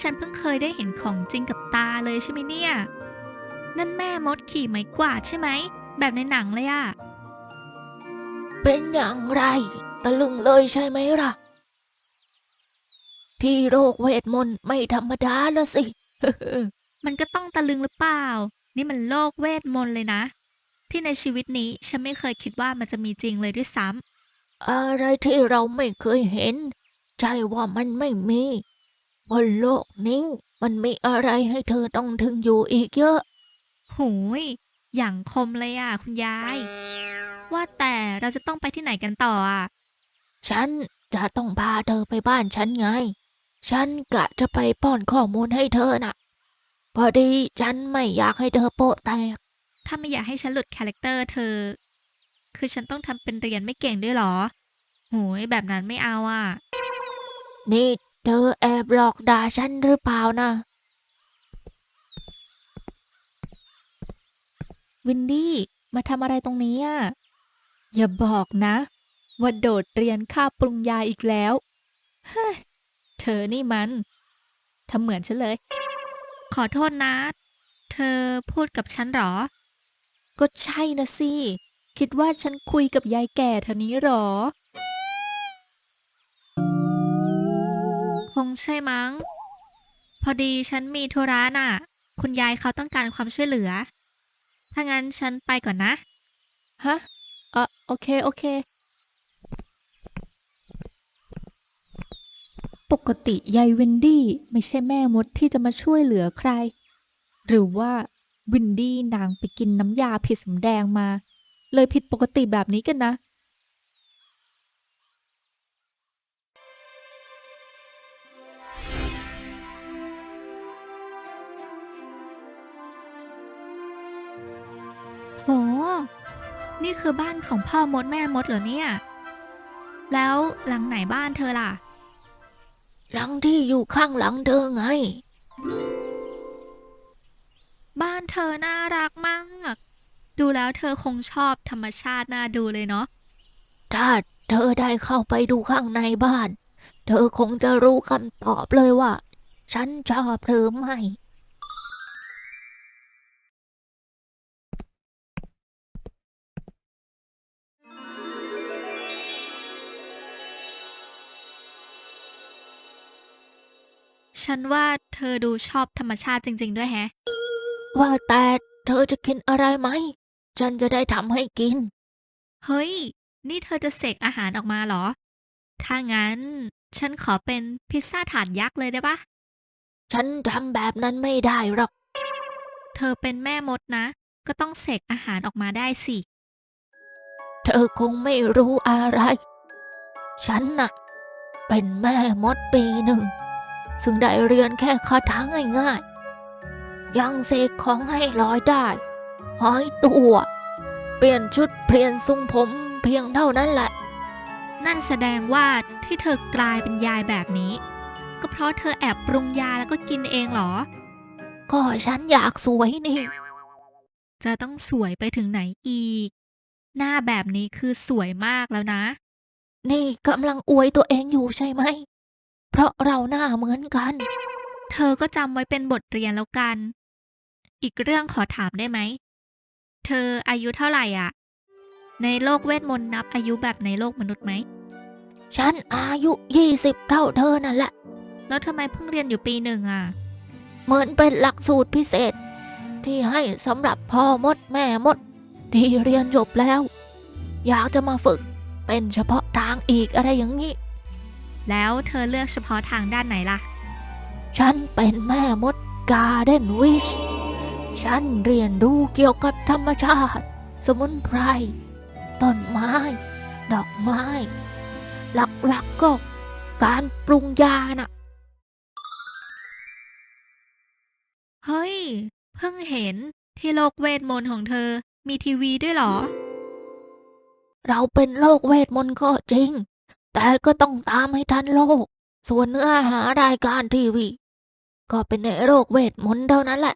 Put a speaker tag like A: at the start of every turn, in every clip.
A: ฉันเพิ่งเคยได้เห็นของจริงกับตาเลยใช่ไหมเนี่ย นั่นแม่มดขี่ไม้กวาดใช่ไหม แบบในหนังเลยอะ
B: เป็นอย่างไร ตะลึงเลยใช่ไหมล่ะ ที่โรคเวทมนต์ไม่ธรรมดาละสิ
A: มันก็ต้องตะลึงหรือเปล่า นี่มันโลกเวทมนต์เลยนะ ที่ในชีวิตนี้ฉันไม่เคยคิดว่ามันจะมีจริงเลยด้วยซ้ำ
B: อะไรที่เราไม่เคยเห็นใจว่ามันไม่มี บนโลกนี้ มันมีอะไรให้เธอต้องถึงอยู่อีกเยอะ
A: หูย อย่างคมเลยอะ คุณยาย ว่าแต่เราจะต้องไปที่ไหนกันต่ออะ
B: ฉันจะต้องพาเธอไปบ้านฉันไง ฉันกะจะไปป้อนข้อมูลให้เธอน่ะ พอดีฉันไม่อยากให้เธอโปะแตก
A: ถ้าไม่อยากให้ฉันหลุดคาแรคเตอร์เธอ คือฉันต้องทำเป็นเรียนไม่เก่งด้วยเหรอ หูยแบบนั้นไม่เอาอะ
B: นี่ เธอแอบหลอกด่าฉันหรือเปล่านะ
A: วินดี้ มาทำอะไรตรงนี้อะ อย่าบอกนะ ว่าโดดเรียนค่าปรุงยาอีกแล้ว เฮ้ย เธอนี่มันทำเหมือนฉันเลย ขอโทษนะ เธอพูดกับฉันเหรอ ก็ใช่นะสิ คิดว่าฉันคุยกับยายแก่เท่านี้เหรอ คงใช่มั้ง พอดีฉันมีธุระน่ะ คุณยายเขาต้องการความช่วยเหลือ ถ้างั้นฉันไปก่อนนะ ฮะเออโอเค โอเค ปกติยายวินดี้ไม่ใช่แม่มดที่จะมาช่วยเหลือใคร หรือว่าวินดี้นางไปกินน้ำยาผิดสำแดงมา เลยผิดปกติแบบนี้กันนะ นี่คือบ้านของพ่อมดแม่มดเหรอเนี่ย แล้วหลังไหนบ้านเธอล่ะ
B: หลังที่อยู่ข้างหลังเธอไง
A: บ้านเธอน่ารักมาก ดูแล้วเธอคงชอบธรรมชาติน่าดูเลยเนาะ
B: ถ้าเธอได้เข้าไปดูข้างในบ้าน เธอคงจะรู้คำตอบเลยว่า ฉันชอบหรือไม่
A: ฉันว่าเธอดูชอบธรรมชาติจริง ๆ ด้วยแฮะ
B: ว่าแต่เธอจะกินอะไรไหม ฉันจะได้ทำให้กิน
A: เฮ้ย นี่เธอจะเสกอาหารออกมาเหรอ ถ้างั้น ฉันขอเป็นพิซซ่าถาดยักษ์เลยได้ปะ
B: ฉันทำแบบนั้นไม่ได้หรอก
A: เธอเป็นแม่มดนะ ก็ต้องเสกอาหารออกมาได้สิ
B: เธอคงไม่รู้อะไร ฉันน่ะ เป็นแม่มดปีหนึ่ง ซึ่งได้เรียนแค่คาถาง่ายๆ ยังเสกของให้ลอยได้หอยตัว เปลี่ยนชุดเปลี่ยนทรงผมเพียงเท่านั้นแหละ
A: นั่นแสดงว่าที่เธอกลายเป็นยายแบบนี้ ก็เพราะเธอแอบปรุงยาแล้วก็กินเองเหรอ
B: ก็ฉันอยากสวยนี่
A: จะต้องสวยไปถึงไหนอีก หน้าแบบนี้คือสวยมากแล้วนะ
B: นี่กำลังอวยตัวเองอยู่ใช่ไหม เพราะเราหน้าเหมือนกัน
A: เธอก็จำไว้เป็นบทเรียนแล้วกัน อีกเรื่องขอถามได้ไหม เธออายุเท่าไหร่อะ ในโลกเวทมนต์นับอายุแบบในโลกมนุษย์ไหม
B: ฉันอายุยี่สิบเท่าเธอนั่นแหละ
A: แล้วทำไมเพิ่งเรียนอยู่ปีหนึ่งอะ
B: เหมือนเป็นหลักสูตรพิเศษ ที่ให้สำหรับพ่อมดแม่มด ที่เรียนจบแล้ว อยากจะมาฝึกเป็นเฉพาะทางอีกอะไรอย่างนี้
A: แล้วเธอเลือกเฉพาะทางด้านไหนล่ะ
B: ฉันเป็นแม่มดกาเดนวิช ฉันเรียนรู้เกี่ยวกับธรรมชาติ สมุนไพร ต้นไม้ ดอกไม้ หลักๆก็การปรุงยาน่ะ
A: เฮ้ย เพิ่งเห็นที่โลกเวทมนต์ของเธอมีทีวีด้วยเหรอ
B: เราเป็นโลกเวทมนต์ก็จริง แต่ก็ต้องตามให้ทันโลก ส่วนเนื้อหารายการทีวี ก็เป็นในโลกเวทมนต์เท่านั้นแหละ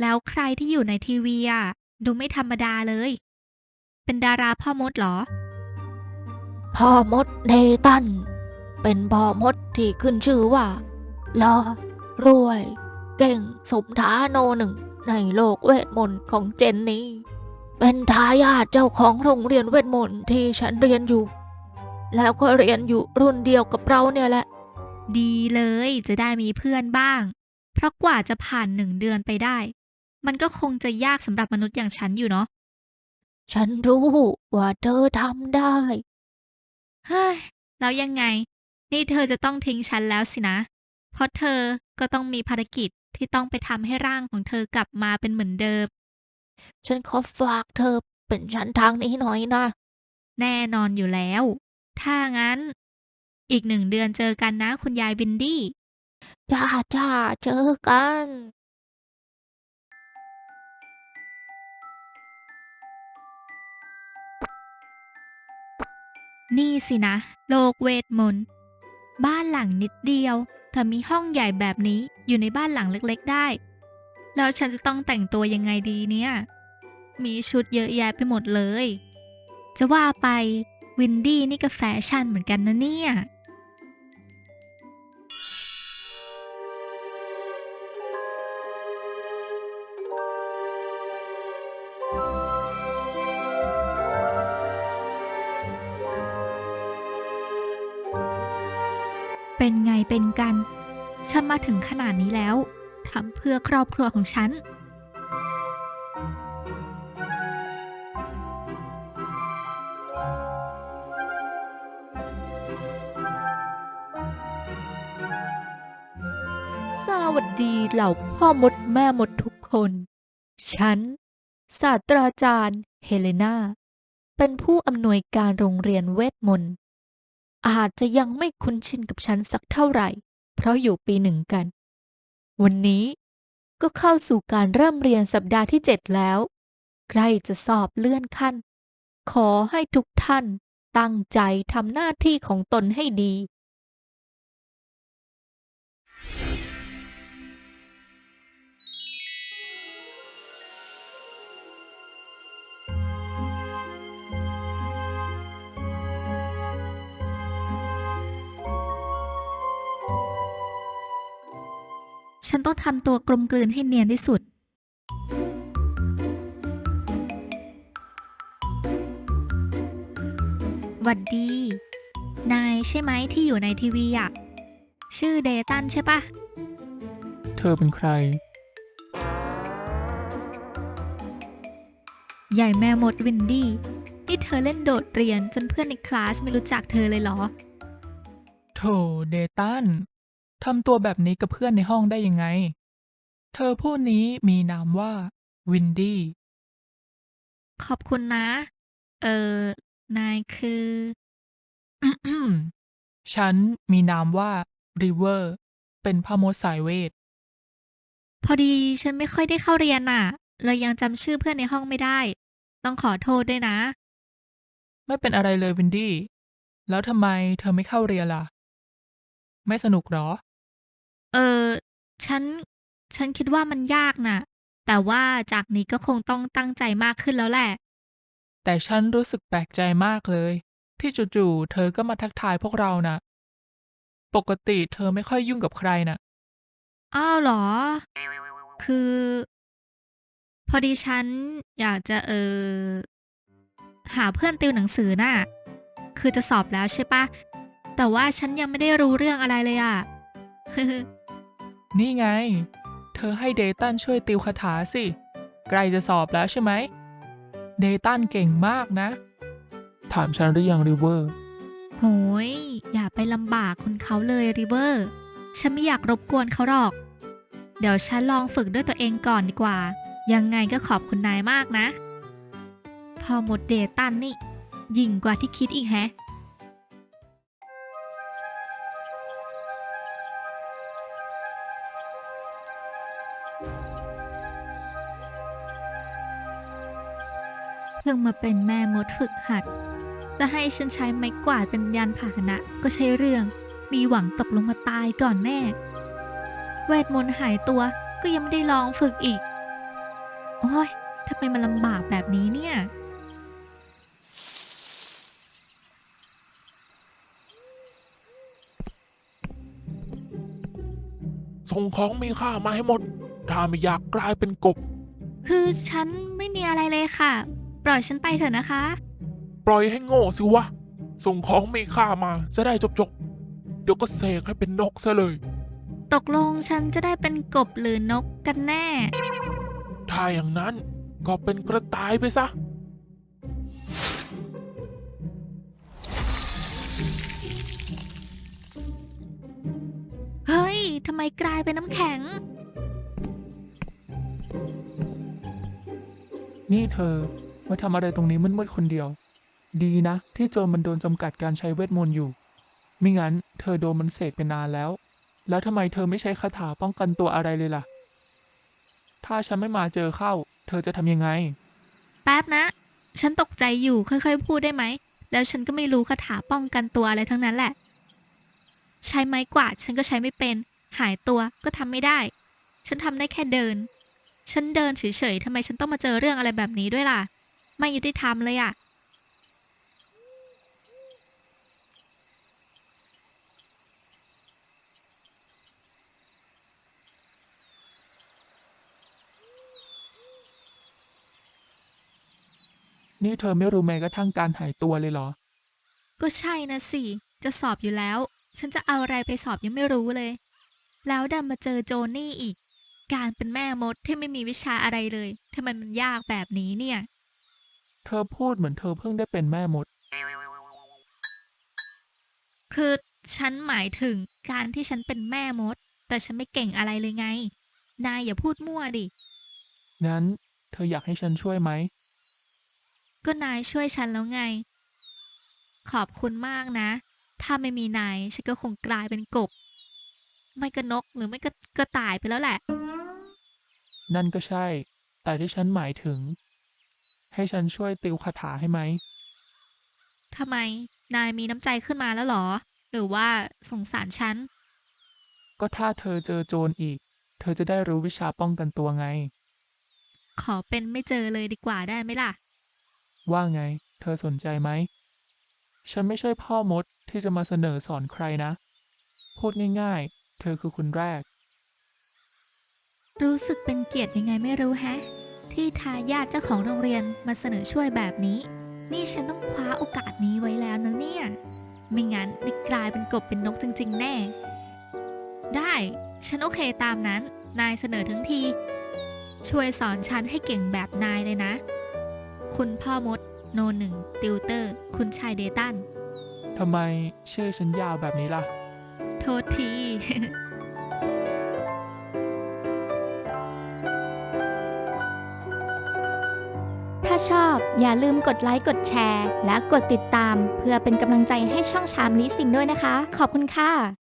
A: แล้วใครที่อยู่ในทีวีอะ ดูไม่ธรรมดาเลย เป็นดาราพ่อมดเหรอ
B: พ่อมดเดตัน เป็นพ่อมดที่ขึ้นชื่อว่าหล่อรวย เก่งสมฐาโนหนึ่ง ในโลกเวทมนต์ของเจนนี่เป็นทายาทเจ้าของโรงเรียนเวทมนต์ที่ฉันเรียนอยู่ แล้วก็เรียนอยู่รุ่นเดียวกับเราเนี่ยแหละ
A: ดีเลยจะได้มีเพื่อนบ้าง เพราะกว่าจะผ่านหนึ่งเดือนไปได้ มันก็คงจะยากสำหรับมนุษย์อย่างฉันอยู่เนาะ
B: ฉันรู้ว่าเธอทำได้
A: เฮ้ยแล้วยังไง นี่เธอจะต้องทิ้งฉันแล้วสินะ เพราะเธอก็ต้องมีภารกิจที่ต้องไปทำให้ร่างของเธอกลับมาเป็นเหมือนเดิม
B: ฉันขอฝากเธอเป็นฉันทางนี้หน่อยนะ
A: แน่นอนอยู่แล้ว ถ้างั้น อีกหนึ่งเดือนเจอกันนะคุณยายบินดี้
B: จ้าจ้าเจอกัน
A: นี่สินะ โลกเวทมนต์บ้านหลังนิดเดียวแต่มีห้องใหญ่แบบนี้อยู่ในบ้านหลังเล็กๆได้ แล้วฉันจะต้องแต่งตัวยังไงดีเนี่ย มีชุดเยอะแยะไปหมดเลย จะว่าไป วินดี้นี่ก็แฟชั่นเหมือนกันนะเนี่ย เป็นไงเป็นกัน ฉันมาถึงขนาดนี้แล้วทำเพื่อครอบครัวของฉัน
B: สวัสดีเหล่าพ่อมดแม่มดทุกคน ฉัน ศาสตราจารย์ เฮเลนาเป็นผู้อำนวยการโรงเรียนเวทมนต์อาจจะยังไม่คุ้นชินกับฉันสักเท่าไหร่ เพราะอยู่ปีหนึ่งกัน วันนี้ก็เข้าสู่การเริ่มเรียนสัปดาห์ที่7แล้ว ใกล้จะสอบเลื่อนขั้น ขอให้ทุกท่านตั้งใจทำหน้าที่ของตนให้ดี
A: ฉันต้องทำตัวกลมกลืนให้เนียนที่สุด หวัดดี นายใช่ไหมที่อยู่ในทีวีอะชื่อเดตันใช่ปะ
C: เธอเป็นใคร
A: ใหญ่แม่มดวินดี้ นี่เธอเล่นโดดเรียนจนเพื่อนในคลาสไม่รู้จักเธอเลยเหรอ
C: โถเดตัน ทำตัวแบบนี้กับเพื่อนในห้องได้ยังไง เธอผู้นี้มีนามว่า วินดี้
A: ขอบคุณนะ เออ นายคือ
C: ฉันมีนามว่าริเวอร์ เป็นพมดสายเวท
A: พอดีฉันไม่ค่อยได้เข้าเรียนน่ะ เลยยังจำชื่อเพื่อนในห้องไม่ได้ ต้องขอโทษด้วยนะ
C: ไม่เป็นอะไรเลยวินดี้ แล้วทำไมเธอไม่เข้าเรียนล่ะ ไม่สนุกหรอ
A: เออ ฉัน ฉันคิดว่ามันยากน่ะ แต่ว่าจากนี้ก็คงต้องตั้งใจมากขึ้นแล้วแหละ
C: แต่ฉันรู้สึกแปลกใจมากเลย ที่จู่ๆเธอก็มาทักทายพวกเราน่ะ ปกติเธอไม่ค่อยยุ่งกับใครน่ะ
A: อ้าวเหรอ คือ พอดีฉันอยากจะเออ หาเพื่อนติวหนังสือน่ะ คือจะสอบแล้วใช่ปะ แต่ว่าฉันยังไม่ได้รู้เรื่องอะไรเลยอะ
C: นี่ไง เธอให้เดตันช่วยติวคาถาสิ ใกล้จะสอบแล้วใช่ไหม เดตันเก่งมากนะ ถามฉันหรือยังริเวอร์
A: โหย อย่าไปลำบากคนเขาเลยริเวอร์ ฉันไม่อยากรบกวนเขาหรอก เดี๋ยวฉันลองฝึกด้วยตัวเองก่อนดีกว่า ยังไงก็ขอบคุณนายมากนะ พอหมดเดตันนี่ยิ่งกว่าที่คิดอีกแฮะ เพิ่งมาเป็นแม่มดฝึกหัด จะให้ฉันใช้ไม้กวาดเป็นยานพาหนะก็ใช่เรื่อง มีหวังตกลงมาตายก่อนแน่ เวทมนต์หายตัวก็ยังไม่ได้ลองฝึกอีก โอ้ยทำไมมันลำบากแบบนี้เนี่ย
C: ส่งของมีค่ามาให้หมด ถ้าไม่อยากกลายเป็นกบ
A: คือฉันไม่มีอะไรเลยค่ะ ปล่อยฉันไปเถอะนะคะ
C: ปล่อยให้โง่สิวะ ส่งของมีค่ามาจะได้จบจบๆเดี๋ยวก็เสกให้เป็นนกซะเลย
A: ตกลงฉันจะได้เป็นกบหรือนกกันแน่
C: ถ้าอย่างนั้นก็เป็นกระต่ายไปซะ
A: เฮ้ยทำไมกลายเป็นน้ำแข็ง
C: นี่เธอ มาทำอะไรตรงนี้มืดๆคนเดียว ดีนะ ที่โจรมันโดนจำกัดการใช้เวทมนต์อยู่ ไม่งั้น เธอโดนมันเสกไปนานแล้ว แล้วทำไมเธอไม่ใช้คาถาป้องกันตัวอะไรเลยล่ะ ถ้าฉันไม่มาเจอเข้า เธอจะทำยังไง
A: แป๊บนะ ฉันตกใจอยู่ค่อยๆ พูดได้ไหม แล้วฉันก็ไม่รู้คาถาป้องกันตัวอะไรทั้งนั้นแหละ ใช้ไม้กวาดฉันก็ใช้ไม่เป็น หายตัวก็ทำไม่ได้ ฉันทำได้แค่เดิน ฉันเดินเฉยๆทำไมฉันต้องมาเจอเรื่องอะไรแบบนี้ด้วยล่ะ ไม่ยุติธรรมเลยอะ
C: นี่เธอไม่รู้แม้กระทั่งการหายตัวเลยเหรอ
A: ก็ใช่นะสิ จะสอบอยู่แล้ว ฉันจะเอาอะไรไปสอบยังไม่รู้เลย แล้วดันมาเจอโจนี่อีก การเป็นแม่มดที่ไม่มีวิชาอะไรเลยทำไมมันยากแบบนี้เนี่ย
C: เธอพูดเหมือนเธอเพิ่งได้เป็นแม่มด
A: คือฉันหมายถึงการที่ฉันเป็นแม่มด แต่ฉันไม่เก่งอะไรเลยไง นายอย่าพูดมั่วดิ
C: งั้น เธออยากให้ฉันช่วยไหม
A: ก็นายช่วยฉันแล้วไง ขอบคุณมากนะ ถ้าไม่มีนาย ฉันก็คงกลายเป็นกบ ไม่ก็นกหรือไม่ก็กระต่ายไปแล้วแหละ
C: นั่นก็ใช่ แต่ที่ฉันหมายถึง ให้ฉันช่วยติวคาถาให้ไหม
A: ทำไม นายมีน้ำใจขึ้นมาแล้วเหรอ หรือว่าสงสารฉัน
C: ก็ถ้าเธอเจอโจรอีก เธอจะได้รู้วิชาป้องกันตัวไง
A: ขอเป็นไม่เจอเลยดีกว่าได้ไหมล่ะ
C: ว่าไง เธอสนใจไหม ฉันไม่ใช่พ่อมดที่จะมาเสนอสอนใครนะ พูดง่ายๆ เธอคือคนแรก
A: รู้สึกเป็นเกียรติยังไงไม่รู้แฮะ ที่ทายาทเจ้าของโรงเรียนมาเสนอช่วยแบบนี้ นี่ฉันต้องคว้าโอกาสนี้ไว้แล้วนะเนี่ย ไม่งั้นได้กลายเป็นกบเป็นนกจริง ๆ แน่ ได้ ฉันโอเคตามนั้น นายเสนอทั้งที ช่วยสอนฉันให้เก่งแบบนายเลยนะ คุณพ่อมด โนหนึ่งติวเตอร์ คุณชายเดตัน
C: ทำไมชื่อฉันยาวแบบนี้ล่ะ
A: โทษที
B: ชอบ อย่าลืมกดไลค์กดแชร์ และกดติดตาม เพื่อเป็นกำลังใจให้ช่องชามลิสิงด้วยนะคะ ขอบคุณค่ะ